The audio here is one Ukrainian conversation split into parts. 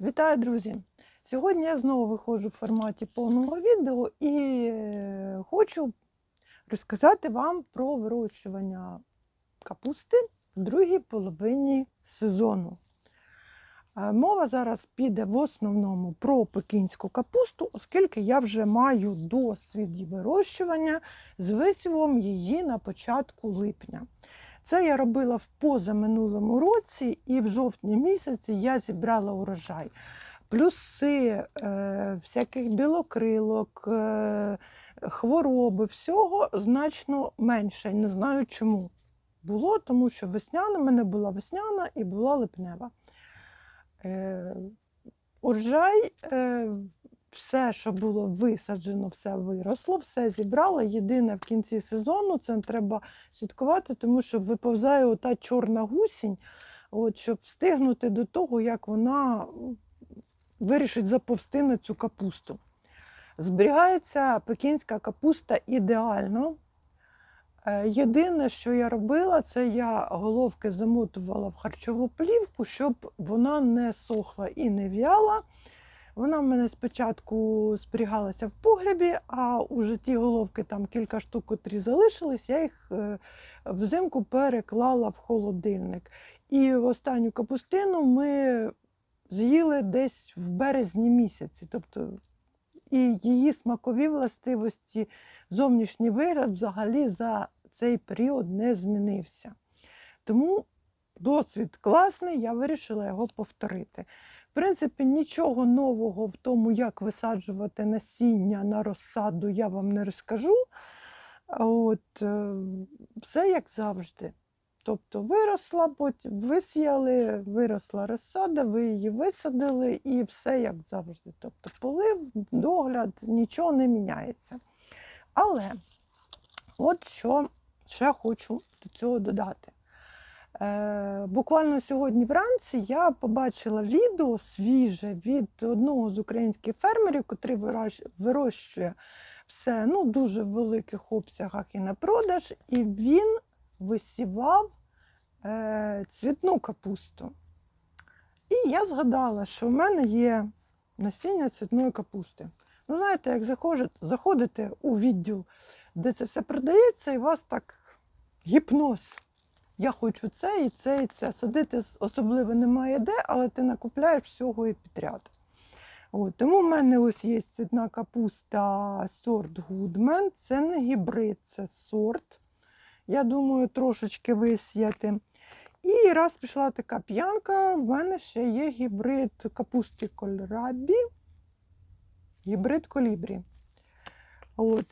Вітаю, друзі! Сьогодні я знову виходжу в форматі повного відео і е, хочу розказати вам про вирощування капусти в другій половині сезону. Е, Мова зараз піде в основному про пекінську капусту, оскільки я вже маю досвід вирощування з висівом її на початку липня. Це я робила в позаминулому році, і в жовтні місяці я зібрала урожай. Плюси е, всяких білокрилок, е, хвороби, всього значно менше. Не знаю чому. Було, тому що весняна, в мене була весняна і була липнева. Е, урожай, е, все, що було висаджено, все виросло, все зібрала. Єдине в кінці сезону це треба слідкувати, тому що виповзає ота чорна гусінь, от, щоб встигнути до того, як вона вирішить заповзти на цю капусту. Зберігається пекінська капуста ідеально. Е, Єдине, що я робила, це я головки замотувала в харчову плівку, щоб вона не сохла і не в'яла. Вона в мене спочатку зберігалася в погребі, а уже ті головки, там кілька штук, котрі залишились, я їх е, взимку переклала в холодильник. І останню капустину ми з'їли десь в березні місяці. Тобто і її смакові властивості, зовнішній вигляд взагалі за цей період не змінився. Тому досвід класний, я вирішила його повторити. В принципі, нічого нового в тому, як висаджувати насіння на розсаду, я вам не розкажу. От, е, все як завжди. Тобто виросла, потім висіяли, виросла розсада, ви її висадили і все як завжди. Тобто полив, догляд, нічого не міняється. Але от що ще хочу до цього додати. Е, буквально сьогодні вранці я побачила відео свіже від одного з українських фермерів, який вирощує все ну, дуже в великих обсягах і на продаж, і він висівав е, цвітну капусту. І я згадала, що в мене є насіння цвітної капусти. Ну, знаєте, як заходите, заходите у відділ, де це все продається, і у вас так гіпноз. Я хочу це і це, і це. Садити особливо немає де, але ти накупляєш всього і підряд. От, тому в мене ось є цвітна капуста сорт Гудмен. Це не гібрид, це сорт. Я думаю, трошечки висіяти. І раз пішла така п'янка, в мене ще є гібрид капусти кольрабі, гібрид колібрі. От,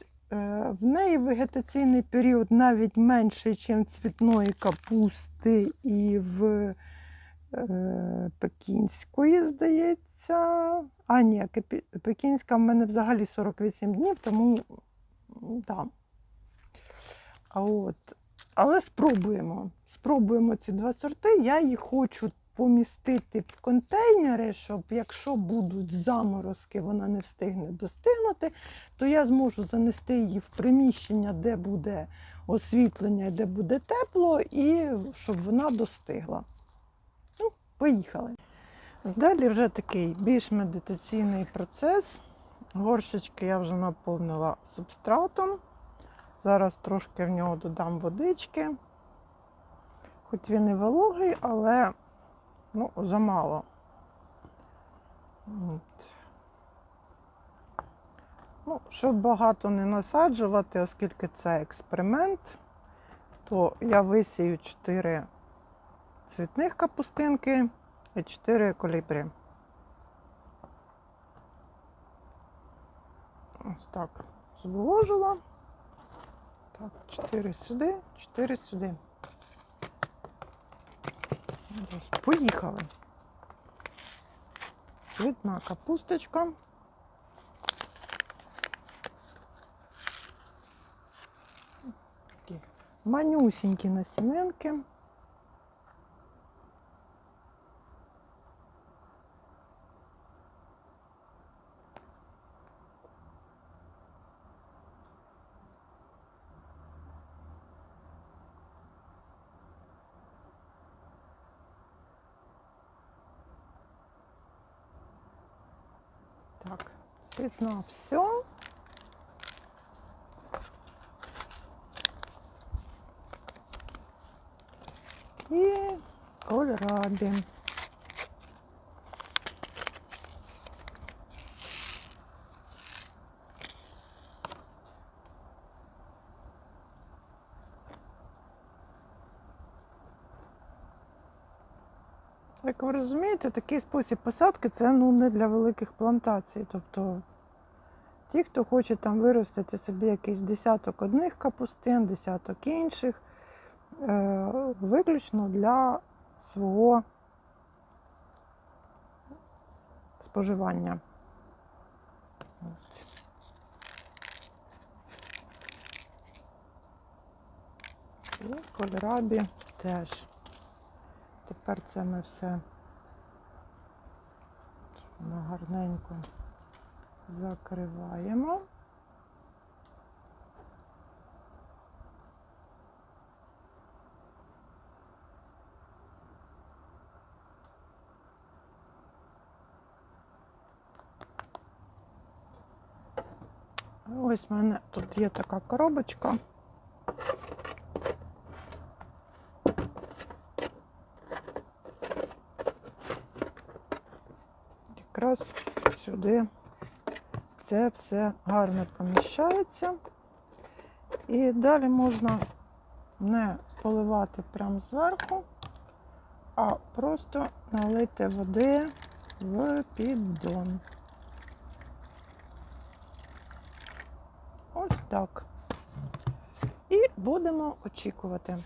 в неї вегетаційний період навіть менший, ніж цвітної капусти і в е, пекінської, здається. А, ні, пекінська в мене взагалі 48 днів, тому да. От. Але спробуємо. Спробуємо ці два сорти. Я їх хочу помістити в контейнери, щоб якщо будуть заморозки, вона не встигне достигнути, то я зможу занести її в приміщення, де буде освітлення, де буде тепло, і щоб вона достигла. Ну, поїхали. Далі вже такий більш медитаційний процес. Горшечки я вже наповнила субстратом. Зараз трошки в нього додам водички. Хоч він і вологий, але ну, замало. От. Ну, щоб багато не насаджувати, оскільки це експеримент, то я висію 4 цвітних капустинки і 4 колібрі. Ось так зволожила. Так, 4 сюди, 4 сюди. Поїхали. Видна капусточка. Такі манюсінькі насінинки. Так, цвітна все. І кольорабі. Як ви розумієте, такий спосіб посадки це ну, не для великих плантацій. Тобто ті, хто хоче там виростити собі якийсь десяток одних капустин, десяток інших, е, виключно для свого споживання. І кольорабі теж. Тепер це ми все воно гарненько закриваємо. Ось в мене тут є така коробочка. Сюди це все гарно поміщається. І далі можна не поливати прямо зверху, а просто налити води в піддон. Ось так. І будемо очікувати.